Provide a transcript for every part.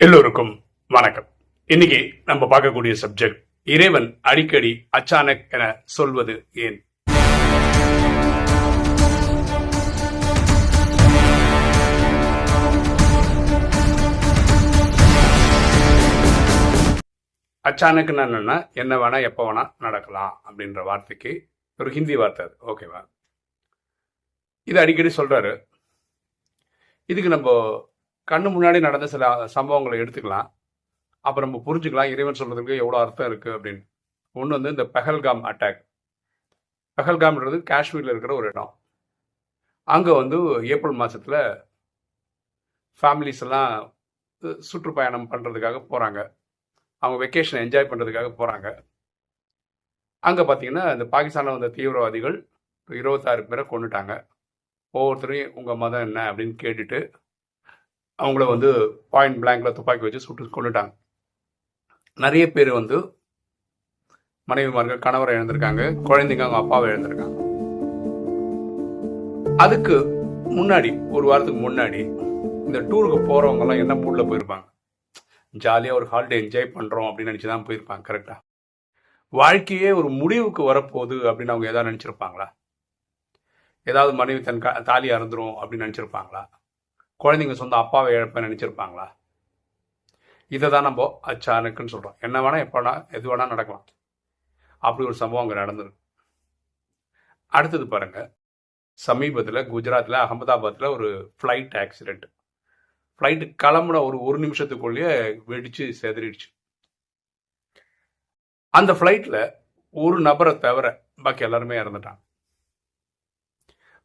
எல்லோருக்கும் வணக்கம். இன்னைக்கு நம்ம பார்க்கக்கூடிய சப்ஜெக்ட் இறைவன் அடிக்கடி அச்சானக் என சொல்வது ஏன்? அச்சானக்னா என்னன்னா என்ன வேணா எப்போ வேணா நடக்கலாம் அப்படின்ற வார்த்தைக்கு ஒரு ஹிந்தி வார்த்தை அது. ஓகேவா இது அடிக்கடி சொல்றாரு. இதுக்கு நம்ம கண்ணு முன்னாடி நடந்த சில சம்பவங்களை எடுத்துக்கலாம். அப்போ நம்ம புரிஞ்சுக்கலாம் இறைவன் சொல்றதுக்கு எவ்வளோ அர்த்தம் இருக்குது அப்படின்னு. ஒன்று வந்து இந்த பெஹல்காம் அட்டாக் பெஹல்காம்ன்றது காஷ்மீரில் இருக்கிற ஒரு இடம். அங்கே வந்து ஏப்ரல் மாதத்தில் ஃபேமிலிஸ் எல்லாம் சுற்றுப்பயணம் பண்ணுறதுக்காக போகிறாங்க அவங்க வெக்கேஷன் என்ஜாய் பண்ணுறதுக்காக போகிறாங்க அங்கே பார்த்தீங்கன்னா இந்த பாகிஸ்தானில் வந்த தீவிரவாதிகள் இருபத்தாறு பேரை கொண்டுட்டாங்க ஒவ்வொருத்தரையும் உங்கள் மதம் என்ன? அப்படின்னு கேட்டுட்டு அவங்கள வந்து பாயிண்ட் பிளாங்க்ல துப்பாக்கி வச்சு சுட்டு கொண்டுட்டாங்க நிறைய பேர் வந்து மனைவிமார்கள் கணவரை இழந்திருக்காங்க குழந்தைங்க அவங்க அப்பாவை இழந்திருக்காங்க. அதுக்கு முன்னாடி ஒரு வாரத்துக்கு முன்னாடி இந்த டூருக்கு போறவங்க எல்லாம் என்ன மூட்ல போயிருப்பாங்க? ஜாலியாக ஒரு ஹாலிடே என்ஜாய் பண்ணுறோம் அப்படின்னு நினச்சி தான் போயிருப்பாங்க கரெக்டாக வாழ்க்கையே ஒரு முடிவுக்கு வரப்போகுது அப்படின்னு அவங்க எதாவது நினச்சிருப்பாங்களா? ஏதாவது மனைவி தன் தாலி அறந்துரும் அப்படின்னு நினச்சிருப்பாங்களா? குழந்தைங்க சொந்த அப்பாவை இழப்ப நினச்சிருப்பாங்களா? இதை தான் நம்ம அச்சானுக்குன்னு சொல்கிறோம் என்ன வேணால் எப்போ வேணால் எது வேணால் நடக்கலாம். அப்படி ஒரு சம்பவம் அங்கே நடந்தது அடுத்தது பாருங்கள் சமீபத்தில் குஜராத்தில் அகமதாபாத்தில் ஒரு ஃப்ளைட் ஆக்சிடெண்ட் ஃப்ளைட்டு கிளம்புன ஒரு ஒரு நிமிஷத்துக்குள்ளேயே வெடித்து செதறிடுச்சு. அந்த ஃப்ளைட்டில் ஒரு நபரை தவிர பாக்கி எல்லாருமே இறந்துட்டாங்க.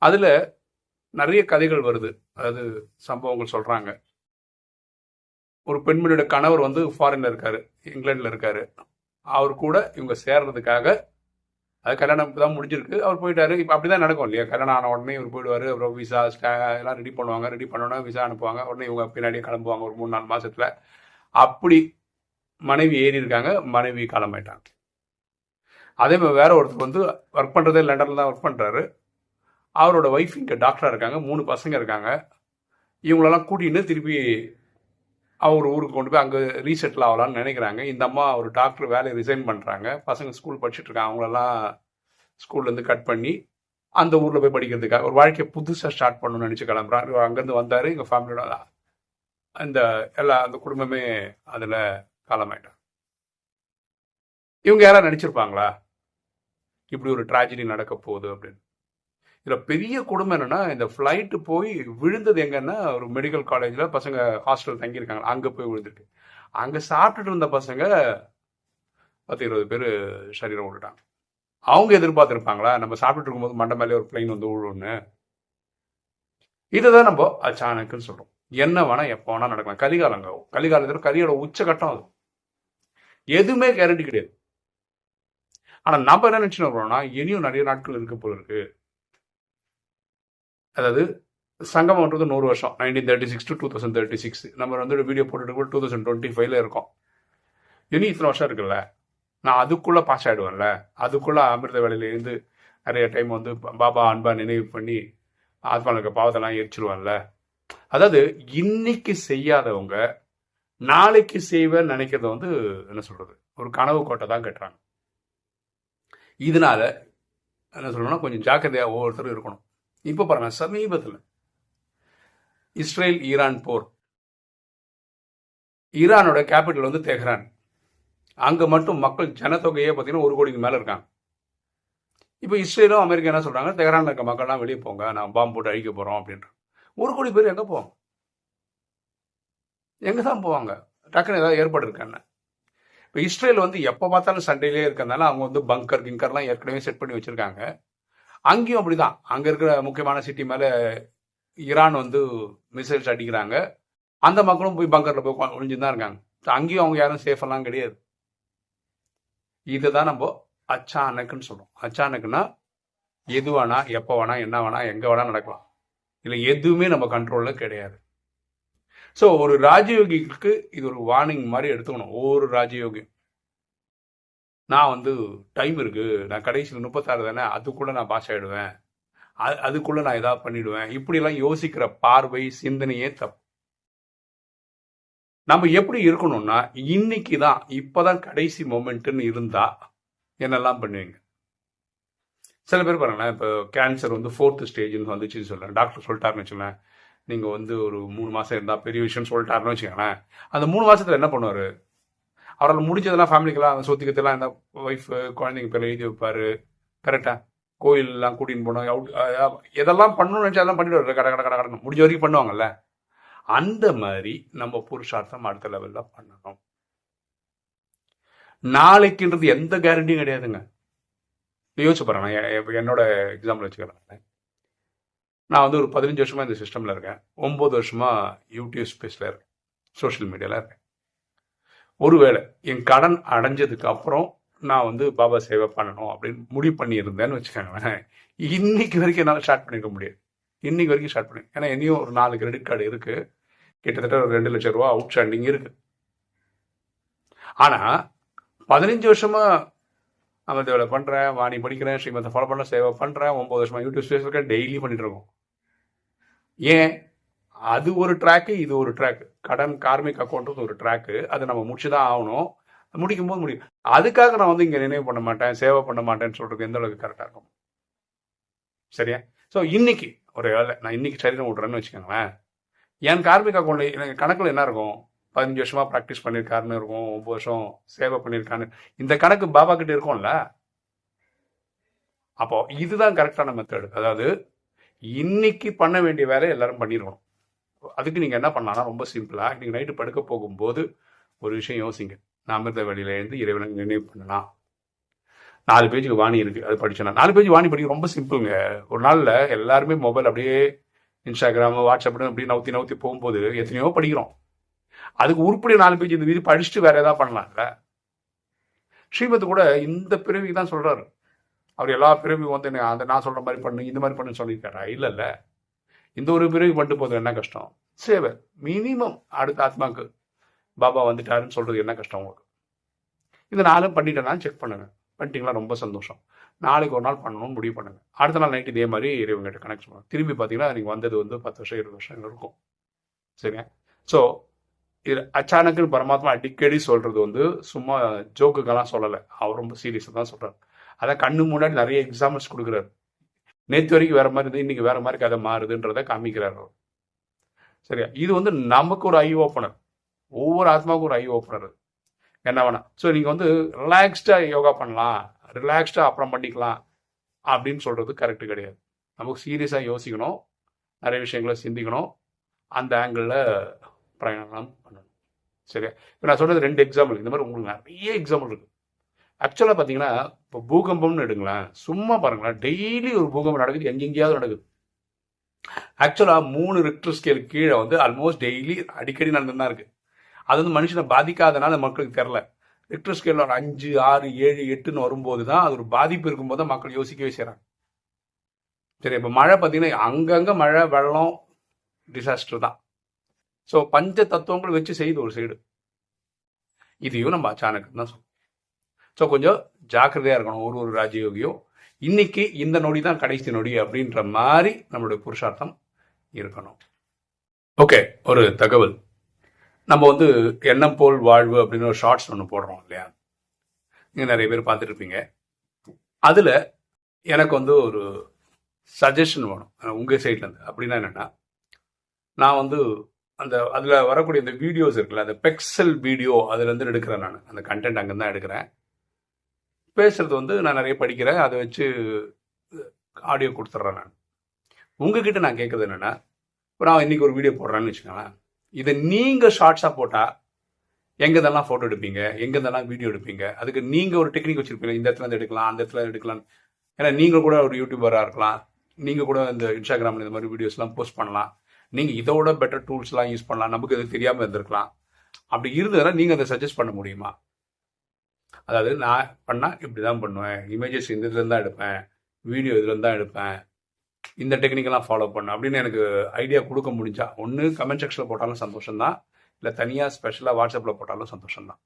அதில் நிறைய கதைகள் வருது. அதாவது சம்பவங்கள் சொல்றாங்க. ஒரு பெண்மணியோட கணவர் வந்து ஃபாரின்ல இருக்காரு. இங்கிலாண்டில் இருக்காரு. அவர் கூட இவங்க சேர்றதுக்காக அது கல்யாணம் தான் முடிஞ்சிருக்கு. அவர் போயிட்டாரு. இப்போ அப்படிதான் நடக்கும் இல்லையா? கல்யாணம் ஆன உடனே இவர் போயிடுவாரு. அப்புறம் விசா எல்லாம் ரெடி பண்ணுவாங்க. ரெடி பண்ணோன்னா விசா அனுப்புவாங்க. உடனே இவங்க பின்னாடியே கிளம்புவாங்க ஒரு மூணு நாலு மாசத்துல. அப்படி மனைவி ஏறி இருக்காங்க. மனைவி கிளம்பிட்டாங்க அதே மாதிரி வேற ஒருத்தர் வந்து ஒர்க் பண்றதே லண்டன்ல தான் ஒர்க் பண்றாரு. அவரோட ஒய்ஃப் இங்கே டாக்டராக இருக்காங்க. மூணு பசங்க இருக்காங்க. இவங்களெல்லாம் கூட்டின்னு திருப்பி அவர் ஊருக்கு கொண்டு போய் அங்கே ரீசெட்டில் ஆகலான்னு நினைக்கிறாங்க. இந்த அம்மா ஒரு டாக்டர் வேலையை ரிசைன் பண்ணுறாங்க பசங்க ஸ்கூல் படிச்சுட்ருக்காங்க அவங்களெல்லாம் ஸ்கூல்லேருந்து கட் பண்ணி அந்த ஊரில் போய் படிக்கிறதுக்காக ஒரு வாழ்க்கையை புதுசாக ஸ்டார்ட் பண்ணணும்னு நினச்சி கிளம்புறாரு. இவர் அங்கேருந்து வந்தார். எங்கள் ஃபேமிலியோட அந்த எல்லா அந்த குடும்பமே அதில் காலமாயிட்டாங்க. இவங்க யாராவது நினச்சிருப்பாங்களா இப்படி ஒரு ட்ராஜடி நடக்க போகுது அப்படின்னு. இதில் பெரிய கொடுமை என்னென்னா இந்த ஃப்ளைட்டு போய் விழுந்தது எங்கன்னா ஒரு மெடிக்கல் காலேஜில் பசங்க ஹாஸ்டல் தங்கியிருக்காங்க. அங்கே போய் விழுந்திருக்கு. அங்கே சாப்பிட்டுட்டு இருந்த பசங்க பத்து இருபது பேர் சரீரம் விட்டுட்டாங்க. அவங்க எதிர்பார்த்துருப்பாங்களா நம்ம சாப்பிட்டுட்டு இருக்கும்போது மண்டை மேலே ஒரு பிளைன் வந்து விழுன்னு இதை தான் நம்ம அச்சானக்குன்னு சொல்கிறோம் என்ன வேணால் எப்போ வேணால் நடக்கலாம். கலிகாலங்க கலிகாலத்தில் கலியோட உச்சகட்டம் அது. எதுவுமே கேரண்டி கிடையாது. ஆனால் நம்ம என்ன நினச்சின்னு இருக்கிறோம்னா இனியும் நிறைய நாட்கள் இருக்க போல இருக்குது அதாவது சங்கமன்றது நூறு வருஷம் nineteen thirty six to two thousand thirty six நம்ம வந்து வீடியோ போட்டுட்டு டூ தௌசண்ட் டுவெண்ட்டி ஃபைவ்ல இருக்கோம். இனி இத்தனை வருஷம் இருக்குல்ல? நான் அதுக்குள்ளே பாஸ் ஆயிடுவேன்ல? அதுக்குள்ளே அமிர்த வேலையிலேருந்து நிறைய டைம் வந்து பாபா அன்பா நினைவு பண்ணி ஆத்மாவுக்கு பாவத்தெல்லாம் எரிச்சிருவான்ல அதாவது இன்னைக்கு செய்யாதவங்க நாளைக்கு செய்வேன்னு நினைக்கிறத வந்து என்ன சொல்கிறது ஒரு கனவு கோட்டை தான் கட்டுறாங்க. இதனால என்ன சொல்லணும்னா கொஞ்சம் ஜாக்கிரதையாக ஒவ்வொருத்தரும் இருக்கணும். இப்போ பாருங்க சமீபத்தில். இஸ்ரேல் ஈரான் போர். ஈரானோட கேபிட்டல் வந்து தெஹ்ரான். அங்க மட்டும் மக்கள் ஜனத்தொகையே பார்த்தீங்கன்னா ஒரு கோடிக்கு மேல இருக்காங்க. இப்போ இஸ்ரேலும் அமெரிக்கா என்ன சொல்றாங்க? தெஹ்ரான்ல இருக்க மக்கள்லாம் வெளியே போங்க நான் பாம்பு போட்டு அழிக்க போறோம் அப்படின்ற ஒரு கோடி பேர் எங்க போவாங்க? எங்க தான் போவாங்க? டக்குன்னு ஏதாவது ஏற்பாடு இருக்கான்னு இப்போ இஸ்ரேல் வந்து எப்போ பார்த்தாலும் சண்டையிலே இருக்கிறதுனால அவங்க வந்து பங்கர் கிங்கர்லாம் ஏற்கனவே செட் பண்ணி வச்சுருக்காங்க. அங்கேயும் அப்படிதான். அங்க இருக்கிற முக்கியமான சிட்டி மேல ஈரான் வந்து மிசைல்ஸ் அடிக்கிறாங்க. அந்த மக்களும் போய் பங்கர்ல போய் ஒழிஞ்சுதான் இருக்காங்க. அங்கேயும் அவங்க யாரும் சேஃப் எல்லாம் கிடையாது. இதுதான் நம்ம அச்சானக்குன்னு சொல்றோம். அச்சானக்குன்னா எது வேணா எப்போ வேணா என்ன வேணா எங்க வேணா நடக்கலாம். இல்லை எதுவுமே நம்ம கண்ட்ரோல்ல கிடையாது. ஸோ ஒரு ராஜயோகிகளுக்கு இது ஒரு வார்னிங் மாதிரி எடுத்துக்கணும். ஒவ்வொரு ராஜயோகியும் நான் வந்து டைம் இருக்குது நான் கடைசியில் முப்பத்தாறு தானே? அதுக்குள்ளே நான் பாஸ் ஆகிடுவேன் அது அதுக்குள்ளே நான் எதாவது பண்ணிடுவேன். இப்படிலாம் யோசிக்கிற பார்வை சிந்தனையே தப்பு. நம்ம எப்படி இருக்கணும்னா இன்னைக்கு தான் இப்போ தான் கடைசி மொமெண்ட்டுன்னு இருந்தால் என்னெல்லாம் பண்ணுவீங்க? சில பேர் பாருங்களேன் இப்போ கேன்சர் வந்து ஃபோர்த்து ஸ்டேஜ்னு வந்துச்சுன்னு சொல்கிறேன் டாக்டர் சொல்லிட்டாருன்னு வச்சுக்கோங்களேன். நீங்கள் வந்து ஒரு மூணு மாதம் இருந்தால் பெரிய விஷயம்னு சொல்லிட்டாருன்னு வச்சுக்கோங்களேன். அந்த மூணு மாதத்தில் என்ன பண்ணுவார்? அவரால் முடிஞ்சதெல்லாம் ஃபேமிலிக்கெல்லாம் அந்த சொத்துக்கத்தெல்லாம் இந்த ஒய்ஃபு குழந்தைங்க பேர் எழுதி வைப்பார். கரெக்டாக கோயிலெலாம் கூட்டின்னு போனோம். அவுட் எதெல்லாம் பண்ணணும்னு நினச்சா அதெல்லாம் பண்ணிட்டு கடை கடை கடை கடை. முடிஞ்ச வரைக்கும் பண்ணுவாங்கல்ல? அந்த மாதிரி நம்ம புருஷார்த்தம் அடுத்த லெவலில் பண்ணணும். நாளைக்குன்றது எந்த கேரண்டியும் கிடையாதுங்க. யோசிச்சு பாருங்க நான் என்னோட எக்ஸாம்பிள் வச்சுக்கிறேன் நான். வந்து ஒரு பதினஞ்சு வருஷமாக இந்த சிஸ்டமில் இருக்கேன். ஒம்பது வருஷமாக யூடியூப் ஸ்பேஸில் இருக்கேன். சோஷியல் மீடியாவில் இருக்கேன். ஒருவேளை என் கடன் அடைஞ்சதுக்கு அப்புறம் நான் வந்து பாபா சேவை பண்ணணும் அப்படின்னு முடிவு பண்ணியிருந்தேன்னு வச்சுக்கோங்களேன். இன்னைக்கு வரைக்கும் என்னால் ஸ்டார்ட் பண்ணிக்க முடியாது. இன்னைக்கு வரைக்கும் ஸ்டார்ட் பண்ணி ஏன்னா என்னையும் ஒரு நாலு கிரெடிட் கார்டு இருக்கு. கிட்டத்தட்ட ஒரு ரெண்டு லட்சம் ரூபா அவுட் ஸ்டாண்டிங் இருக்கு. ஆனா பதினஞ்சு வருஷமா அமிர்தவேலை பண்றேன் வாணி படிக்கிறேன் ஸ்ரீமத்தை ஃபாலோ பண்ண சேவை பண்றேன் ஒன்பது வருஷமா யூடியூப் ஸ்பேஸ் இருக்கேன் டெய்லி பண்ணிட்டு இருக்கோம். ஏன்? அது ஒரு ட்ராக்கு இது ஒரு ட்ராக் கடன் கார்மிக் அக்கௌண்ட்றது ஒரு ட்ராக்கு அதை நம்ம முடிச்சு தான் ஆகணும். முடிக்கும் போது முடியும். அதுக்காக நான் வந்து இங்கே நினைவு பண்ண மாட்டேன் சேவை பண்ண மாட்டேன்னு சொல்றது எந்த அளவுக்கு கரெக்டாக இருக்கும்? சரியா? ஸோ இன்னைக்கு ஒரு வேலை நான் இன்னைக்கு சரீரம் விட்றேன்னு வச்சுக்கோங்களேன். என் கார்மிக் அக்கௌண்ட் எனக்கு கணக்கில் என்ன இருக்கும்? பதினஞ்சு வருஷமா ப்ராக்டிஸ் பண்ணியிருக்காருன்னு இருக்கும் ஒம்பது வருஷம் சேவை பண்ணியிருக்கான்னு இந்த கணக்கு பாபா கிட்ட இருக்கும்ல? அப்போ இதுதான் கரெக்டான மெத்தட் அதாவது இன்னைக்கு பண்ண வேண்டிய வேலை எல்லாரும் பண்ணிருக்கணும். அதுக்கு நீங்கள் என்ன பண்ணலாம்னா ரொம்ப சிம்பிளாக நீங்கள் நைட்டு படுக்க போகும்போது ஒரு விஷயம் யோசிங்க. நான் அமிர்த வழியிலேருந்து இறைவனை நினைவு பண்ணலாம். நாலு பேஜுக்கு வாணி இருக்கு அது படிச்சோன்னா. நாலு பேஜ் வாணி படிக்க ரொம்ப சிம்பிளுங்க ஒரு நாளில் எல்லாருமே மொபைல் அப்படியே இன்ஸ்டாகிராம் வாட்ஸ்அப்னு அப்படியே நவுத்தி நவுத்தி போகும்போது எத்தனையோ படிக்கிறோம். அதுக்கு உருப்படி நாலு பேஜ் இந்த வீடு படிச்சுட்டு வேற ஏதாவது பண்ணலாம்ல ஸ்ரீமத் கூட இந்த பிறவிக்கு தான் சொல்கிறாரு அவர் எல்லா பிறவியும் வந்து அந்த நான் சொல்கிற மாதிரி பண்ணு இந்த மாதிரி பண்ணுன்னு சொல்லியிருக்காரா? இல்லை இல்லை. இந்த ஒரு பிறகு பண்ணிட்டு போதும் என்ன கஷ்டம்? சேவை மினிமம் அடுத்த ஆத்மாக்கு பாபா வந்துட்டாருன்னு சொல்றது என்ன கஷ்டம் உங்களுக்கு? இந்த நாளும் பண்ணிட்டேன்னா செக் பண்ணுங்க. பண்ணிட்டீங்களா? ரொம்ப சந்தோஷம். நாளைக்கு ஒரு நாள் பண்ணணும்னு முடிவு பண்ணுங்க. அடுத்த நாள் நைட் இதே மாதிரி இறைவங்கிட்ட கனெக்ட் பண்ணுங்க. திரும்பி பார்த்தீங்கன்னா நீங்கள் வந்தது வந்து பத்து வருஷம் இருபது வருஷம் இருக்கும். சரிங்க ஸோ இது அச்சானக்குன்னு பரமாத்மா அடிக்கடி சொல்றது வந்து சும்மா ஜோக்குக்கெல்லாம் சொல்லலை. அவர் ரொம்ப சீரியஸாக தான் சொல்றாரு. அதான் கண்ணு முன்னாடி நிறைய எக்ஸாம்பிள்ஸ் கொடுக்குறாரு. நேற்று வரைக்கும் வேற மாதிரி இருந்தது இன்னைக்கு வேற மாதிரி கதை மாறுதுன்றதை காமிக்கிறார் அவர். சரியா? இது வந்து நமக்கு ஒரு ஐ ஓப்பனர் ஒவ்வொரு ஆத்மாவுக்கும் ஒரு ஐ ஓப்பனர் என்ன வேணா. ஸோ நீங்கள் வந்து ரிலாக்ஸ்டாக யோகா பண்ணலாம். ரிலாக்ஸ்டாக அப்புறம் பண்ணிக்கலாம் அப்படின்னு சொல்கிறது கரெக்டு கிடையாது. நமக்கு சீரியஸாக யோசிக்கணும். நிறைய விஷயங்களை சிந்திக்கணும். அந்த ஆங்கிளில் பிரயாணம் பண்ணணும். சரியா? இப்போ நான் சொல்கிறது ரெண்டு எக்ஸாம்பிள் இந்த மாதிரி உங்களுக்கு நிறைய எக்ஸாம்பிள் இருக்குது ஆக்சுவலாக பார்த்தீங்கன்னா இப்போ பூகம்பம்னு எடுங்களேன். சும்மா பாருங்களேன். டெய்லி ஒரு பூகம்பம் நடக்குது. எங்கெங்கேயாவது நடக்குது. ஆக்சுவலாக மூணு ரிக்டர் ஸ்கேல் கீழே வந்து ஆல்மோஸ்ட் டெய்லி அடிக்கடி நடந்துதான் இருக்குது இருக்கு. அது வந்து மனுஷனை பாதிக்காதனால மக்களுக்கு தெரில ரிக்டர் ஸ்கேலில் ஒரு அஞ்சு ஆறு ஏழு எட்டுன்னு வரும்போது தான் அது ஒரு பாதிப்பு இருக்கும்போது தான் மக்கள் யோசிக்கவே செய்கிறாங்க சரி இப்போ மழை பார்த்தீங்கன்னா அங்கங்கே மழை வெள்ளம் டிசாஸ்டர் தான். ஸோ பஞ்ச தத்துவங்கள் வச்சு செய்யுது ஒரு சைடு இதையும் நம்ம அச்சானக்கு தான் சொல்லுவோம் ஸோ கொஞ்சம் ஜாக்கிரதையாக இருக்கணும் ஒரு ஒரு ராஜயோகியும். இன்னைக்கு இந்த நொடி தான் கடைசி நொடி அப்படின்ற மாதிரி நம்மளுடைய புருஷார்த்தம் இருக்கணும். ஓகே ஒரு தகவல். நம்ம வந்து எண்ணம் போல் வாழ்வு அப்படின்னு ஒரு ஷார்ட்ஸ் ஒன்று போடுறோம் இல்லையா? நீங்கள் நிறைய பேர் பார்த்துட்ருப்பீங்க அதில் எனக்கு வந்து ஒரு சஜஷன் வேணும். உங்கள் சைட்லேருந்து அப்படின்னா என்னென்னா நான் வந்து அந்த அதில் வரக்கூடிய இந்த வீடியோஸ் இருக்குல்ல அந்த பெக்சல் வீடியோ அதுலேருந்து எடுக்கிறேன் நான். அந்த கண்டென்ட் அங்கே தான் எடுக்கிறேன். பேசுறது வந்து நான் நிறைய படிக்கிறேன். அதை வச்சு ஆடியோ கொடுத்துட்றேன் நான். உங்ககிட்ட நான் கேட்குறது என்னென்னா இப்போ நான் இன்னைக்கு ஒரு வீடியோ போடுறேன்னு வச்சுக்கோங்களேன். இதை நீங்கள் ஷார்ட்ஸாக போட்டால் எங்க ஃபோட்டோ எடுப்பீங்க? எங்கெதெல்லாம் வீடியோ எடுப்பீங்க? அதுக்கு நீங்கள் ஒரு டெக்னிக் வச்சுருப்பீங்க. இந்த இடத்துல இருந்து எடுக்கலாம் அந்த இடத்துல இருந்து எடுக்கலாம். ஏன்னா நீங்கள் கூட ஒரு யூடியூபராக இருக்கலாம். நீங்கள் கூட இந்த இன்ஸ்டாகிராம்ல இந்த மாதிரி வீடியோஸ்லாம் போஸ்ட் பண்ணலாம். நீங்கள் இதோட பெட்டர் டூல்ஸ்லாம் யூஸ் பண்ணலாம். நமக்கு இது தெரியாமல் இருந்திருக்கலாம். அப்படி இருந்ததுன்னா நீங்கள் அதை சஜஸ்ட் பண்ண முடியுமா? அதாவது நான் பண்ணால் இப்படி தான் பண்ணுவேன். இமேஜஸ் இந்த இதுலேருந்து தான் எடுப்பேன். வீடியோ இதுலேருந்து தான் எடுப்பேன். இந்த டெக்னிக்கெல்லாம் ஃபாலோ பண்ண அப்படின்னு எனக்கு ஐடியா கொடுக்க முடிஞ்சா ஒன்று கமெண்ட் செக்ஷனில் போட்டாலும் சந்தோஷம் தான் இல்லை தனியாக ஸ்பெஷலாக வாட்ஸ்அப்பில் போட்டாலும் சந்தோஷம் தான்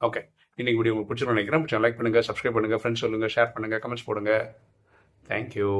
ஓகே இன்னைக்கு வீடியோ உங்களுக்கு பிடிச்சிருக்கோம் நினைக்கிறேன். லைக் பண்ணுங்கள் சப்ஸ்கிரைப் பண்ணுங்கள் ஃப்ரெண்ட்ஸ் சொல்லுங்கள் ஷேர் பண்ணுங்கள் கமெண்ட்ஸ் போடுங்க. தேங்க்யூ